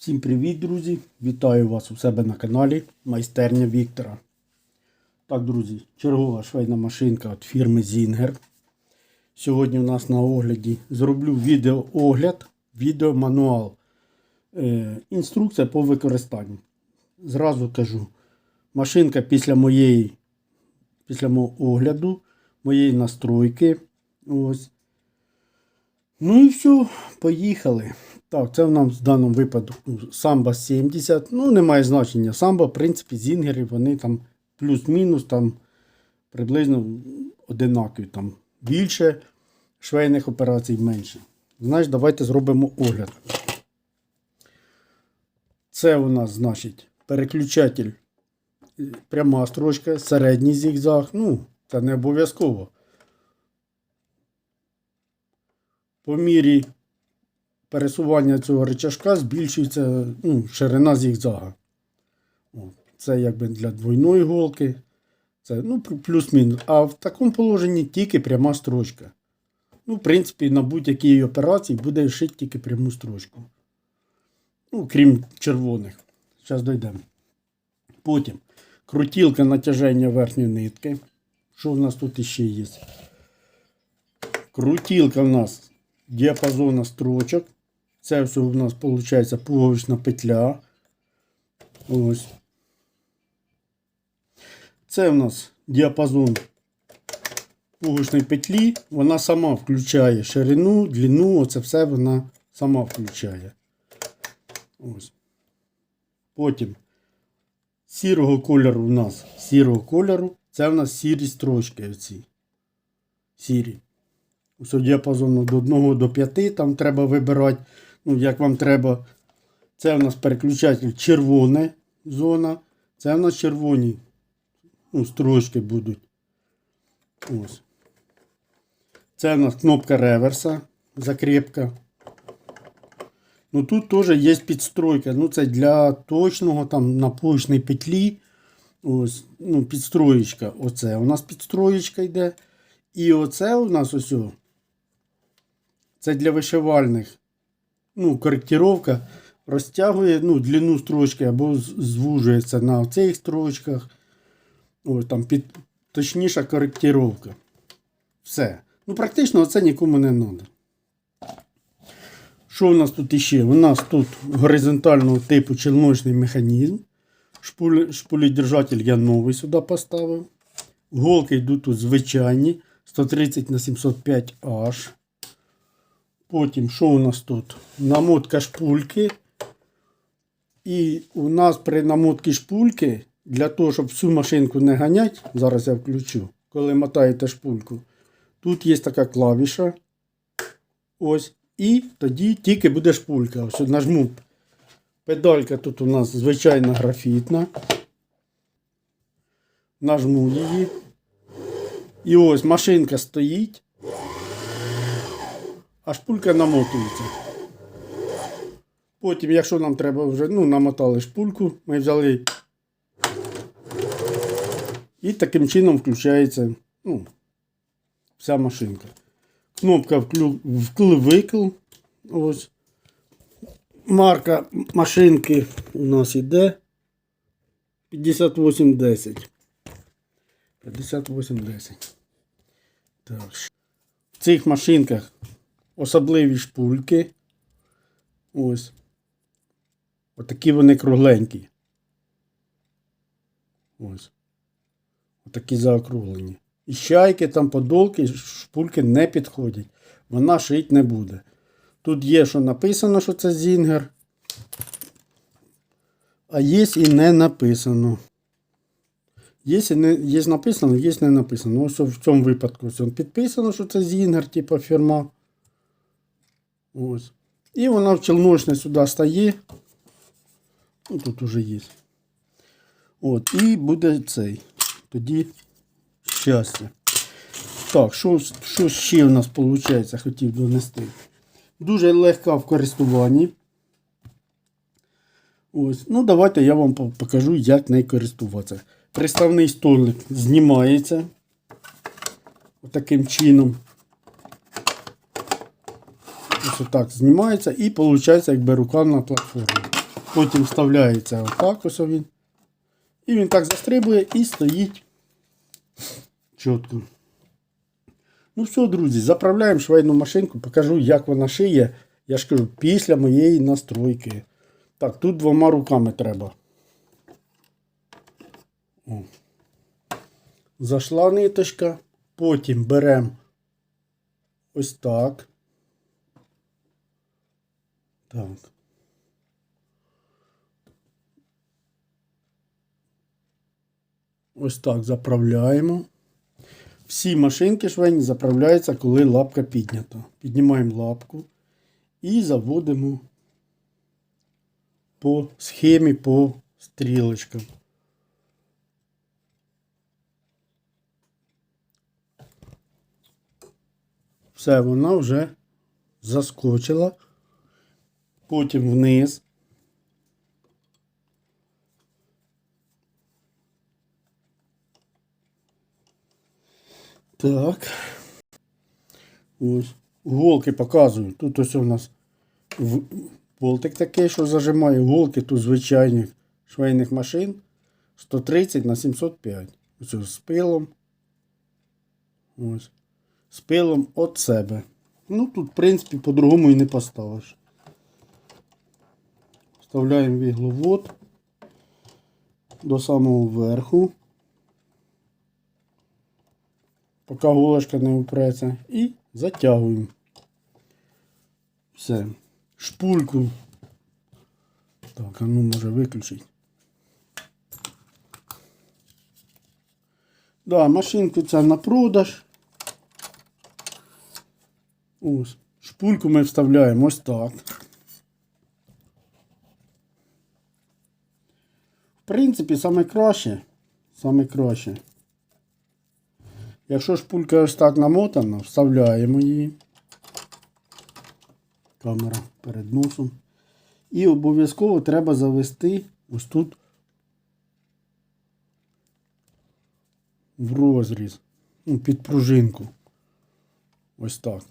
Всім привіт, друзі! Вітаю вас у себе на каналі Майстерня Віктора. Так, друзі, чергова швейна машинка від фірми Zinger. Сьогодні у нас на огляді зроблю відеоогляд, відеомануал. Е, інструкція по використанню. Зразу кажу, машинка після моєї після мого огляду, моєї настройки. Ось. Ну і все, поїхали. Так, це в нам в даному випадку самбо 70. Ну, немає значення. Самбо, в принципі, зінгери, вони там плюс-мінус там приблизно одинакові. Там більше швейних операцій менше. Знаєш, давайте зробимо огляд. Це у нас, значить, переключатель. е, Пряма строчка, середній зігзаг. Ну, це не обов'язково. По мірі пересування цього рычажка збільшується ну, ширина зігзага. Це якби для двойної голки. Це ну, плюс-мінус. А в такому положенні тільки пряма строчка. Ну, в принципі, на будь-якій операції буде шити тільки пряму строчку. Ну, крім червоних. Зараз дійдемо. Потім крутілка натяження верхньої нитки. Що в нас тут іще є? Крутілка в нас діапазона строчок. Це все у нас виходить пуговична петля. Ось. Це у нас діапазон пуговичної петлі. Вона сама включає ширину, длину, оце все вона сама включає. Ось. Потім сірого кольору у нас сірого кольору. Це у нас сірі строчки. Оці. Сірі. Ось діапазону до 1 до 5 там треба вибирати, ну, як вам треба. Це у нас переключатель червона зона. Це у нас червоні ну, строчки будуть. Ось. Це у нас кнопка реверса, закрепка. Ну тут теж є підстройка. Ну, це для точного там на поочній петлі. Ось, ну, підстроєчка. Оце у нас підстроєчка йде. І оце у нас ось. Це для вишивальних. Ну, коректировка розтягує ну, длину строчки або звужується на цих строчках. Ось там під, точніша коректировка. Все. Ну, практично це нікому не треба. Що у нас тут іще? У нас тут горизонтального типу челночний механізм. Шпулідержатель я новий сюди поставив. Голки йдуть тут звичайні 130 на 705 h Потім, що у нас тут? Намотка шпульки. І у нас при намотці шпульки, для того, щоб всю машинку не ганяти, зараз я включу, коли мотаєте шпульку, тут є така клавіша. Ось. І тоді тільки буде шпулька. Ось нажму. Педалька тут у нас звичайна графітна. Нажму її. І ось машинка стоїть. А шпулька намотується. Потім, якщо нам треба вже, ну, намотали шпульку, ми взяли. І таким чином включається ну, вся машинка. Кнопка вкл-викл. Ось. Марка машинки у нас іде 5810. 5810. Так. В цих машинках особливі шпульки. Ось. Отакі вони кругленькі. Ось. Отакі заокруглені. І щайки, там подолки, шпульки не підходять. Вона шить не буде. Тут є, що написано, що це зінгер. А є і не написано. Є, і не, є написано, є не написано. Ось в цьому випадку ось підписано, що це зінгер, типу фірма. Ось. І вона в челночне сюди стає. Ну, тут уже є. От, і буде цей. Тоді щастя. Так, що, що ще у нас виходить, хотів донести. Дуже легка в користуванні. Ось. Ну, давайте я вам покажу, як нею користуватися. Приставний столик знімається. Отаким чином. Ось отак знімається і виходить якби рукавна платформа. Потім вставляється отак ось він. І він так застрибує і стоїть чітко. Ну все, друзі, заправляємо швейну машинку, покажу, як вона шиє. Я ж кажу, після моєї настройки. Так, тут двома руками треба. О. Зайшла ниточка, потім беремо ось так. Так. Ось так заправляємо. Всі машинки швейні заправляються, коли лапка піднята. Піднімаємо лапку і заводимо по схемі по стрілочкам. Все, вона вже заскочила. Потім вниз. Так. Ось. Голки показую. Тут ось у нас болтик такий, що зажимає. Голки тут звичайних швейних машин 130 на 705. Ось з пилом. Ось. З пилом від себе. Ну тут, в принципі, по-другому і не поставиш. Вставляємо вігловод до самого верху. Поки голочка не упреться. І затягуємо. Все. Шпульку. Так, а ну може виключити. Да, машинку це на продаж. Ось. Шпульку ми вставляємо ось так. Принципі, саме краще. Саме краще. Якщо шпулька ось так намотана, вставляємо її. Камера перед носом. І обов'язково треба завести ось тут в розріз. Ну, під пружинку. Ось так.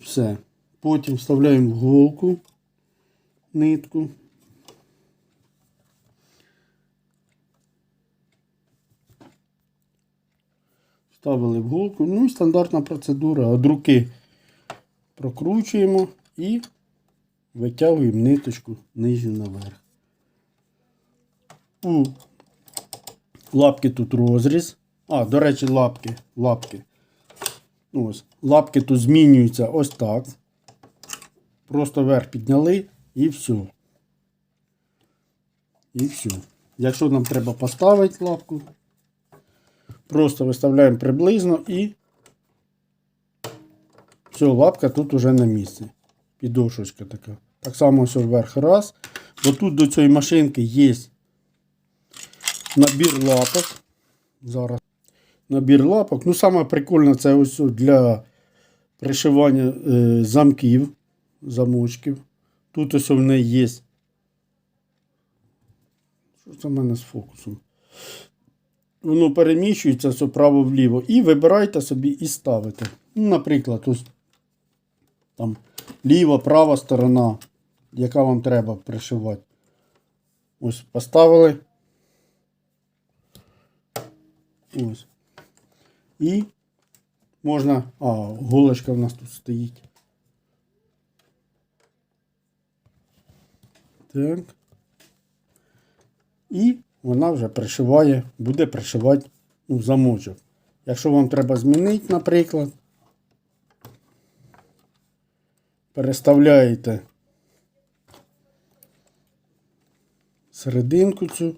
Все. Потім вставляємо в голку нитку. Вставили в голку. Ну і стандартна процедура. От руки прокручуємо і витягуємо ниточку нижню наверх. У лапки тут розріз. А, до речі, лапки. лапки. Ось. Лапки тут змінюються ось так. Просто вверх підняли і все. І все. Якщо нам треба поставити лапку, просто виставляємо приблизно і все, лапка тут уже на місці. Підошечка така. Так само все вверх раз. Бо тут до цієї машинки є набір лапок. Зараз. Набір лапок. Ну, саме прикольне це ось для пришивання е, замків, замочків. Тут ось в неї є. Що це в мене з фокусом? Воно переміщується все право-вліво. І вибирайте собі і ставите. Ну, наприклад, ось там ліва, права сторона, яка вам треба пришивати. Ось поставили. Ось. І можна. А, голочка в нас тут стоїть. Так. І вона вже пришиває, буде пришивати ну, замочок. Якщо вам треба змінити, наприклад, переставляєте серединку цю.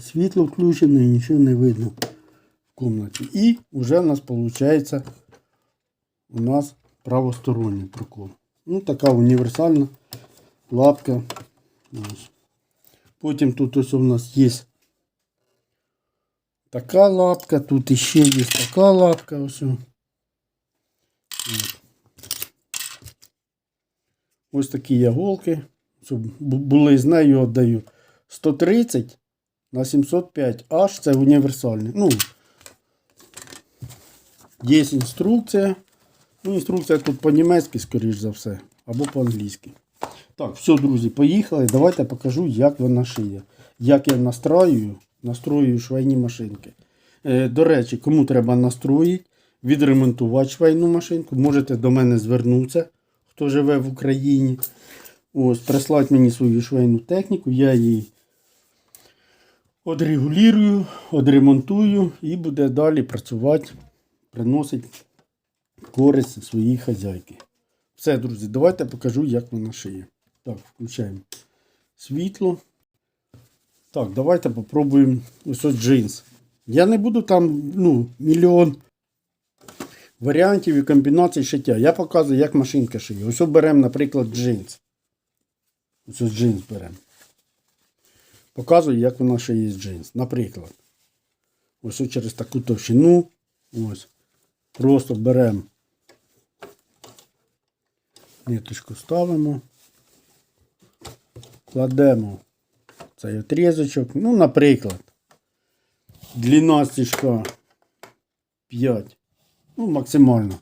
Світло включене, нічого не видно в кімнаті. І вже в нас виходить у нас правосторонній прокол. Ну, така універсальна лапка. Потім тут ось у нас є така лапка, тут іще є така лапка. Ось. Ось такі є голки. Щоб були з нею віддаю 130 на 705 аж це універсальний. Ну, є інструкція. Ну, інструкція тут по-німецьки, скоріш за все, або по-англійськи. Так, все, друзі, поїхали. Давайте покажу, як вона шиє. Як я настраюю, настроюю швейні машинки. Е, до речі, кому треба настроїти, відремонтувати швейну машинку, можете до мене звернутися, хто живе в Україні. Ось, прислати мені свою швейну техніку, я її одрегулюю, одремонтую і буде далі працювати, приносить користь своїй хазяйки. Все, друзі, давайте покажу, як вона шиє. Так, включаємо світло. Так, давайте попробуємо ось ось джинс. Я не буду там ну, мільйон варіантів і комбінацій шиття. Я показую, як машинка шиє. Ось беремо, наприклад, джинс. Ось ось джинс беремо. Показую, як вона шиє з джинс. Наприклад. Ось ось через таку товщину. Ось. Просто беремо. Ниточку ставимо. Кладемо цей отрізочок. Ну, наприклад, длина стежка 5. Ну, максимально.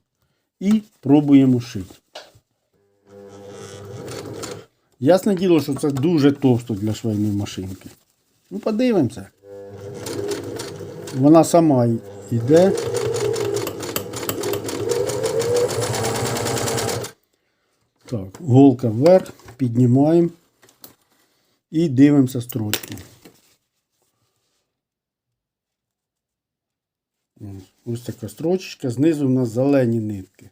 І пробуємо шити. Ясне діло, що це дуже товсто для швейної машинки. Ну, подивимося. Вона сама йде. Так, голка вверх, піднімаємо і дивимося строчку. Ось така строчечка, знизу у нас зелені нитки.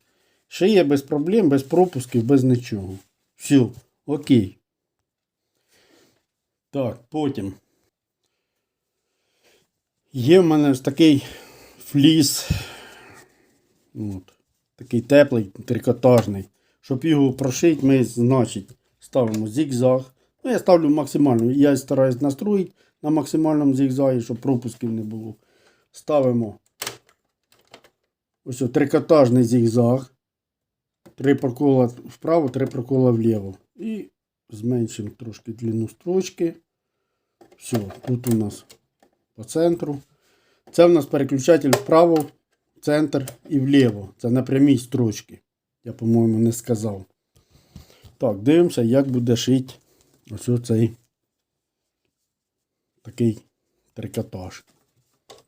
Шиє без проблем, без пропусків, без нічого. Все, окей. Так, потім. Є в мене ось такий фліс. От, такий теплий, трикотажний. Щоб його прошити, ми, значить, ставимо зігзаг. Ну, я ставлю максимально. Я стараюсь настроїти на максимальному зігзагі, щоб пропусків не було. Ставимо ось трикотажний зігзаг. Три прокола вправо, три прокола вліво. І зменшимо трошки длину строчки. Все, тут у нас по центру. Це у нас переключатель вправо, центр і вліво. Це на прямій строчці. Я, по-моєму, не сказав. Так, дивимося, як буде шити ось оцей такий трикотаж.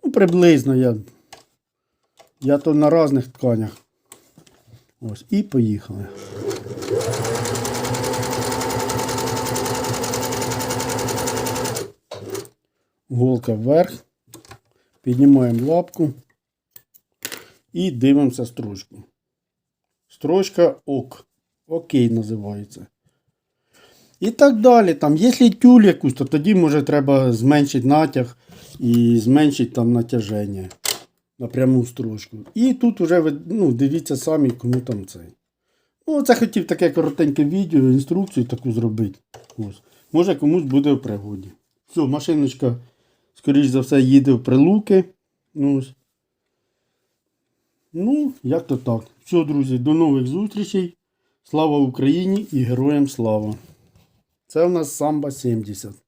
Ну, приблизно я. Я то на різних тканях. Ось, і поїхали. Голка вверх. Піднімаємо лапку і дивимося строчку. Строчка ок. Окей називається. І так далі. Там, якщо тюль якусь, то тоді може треба зменшити натяг і зменшити там натяження на пряму строчку. І тут вже ви ну, дивіться самі, кому там цей. Ну, це хотів таке коротеньке відео, інструкцію таку зробити. Ось. Може комусь буде в пригоді. Все, машиночка, скоріш за все, їде в прилуки. Ну, ось. ну як то так. Все, друзі, до нових зустрічей. Слава Україні і героям слава! Це у нас самба 70.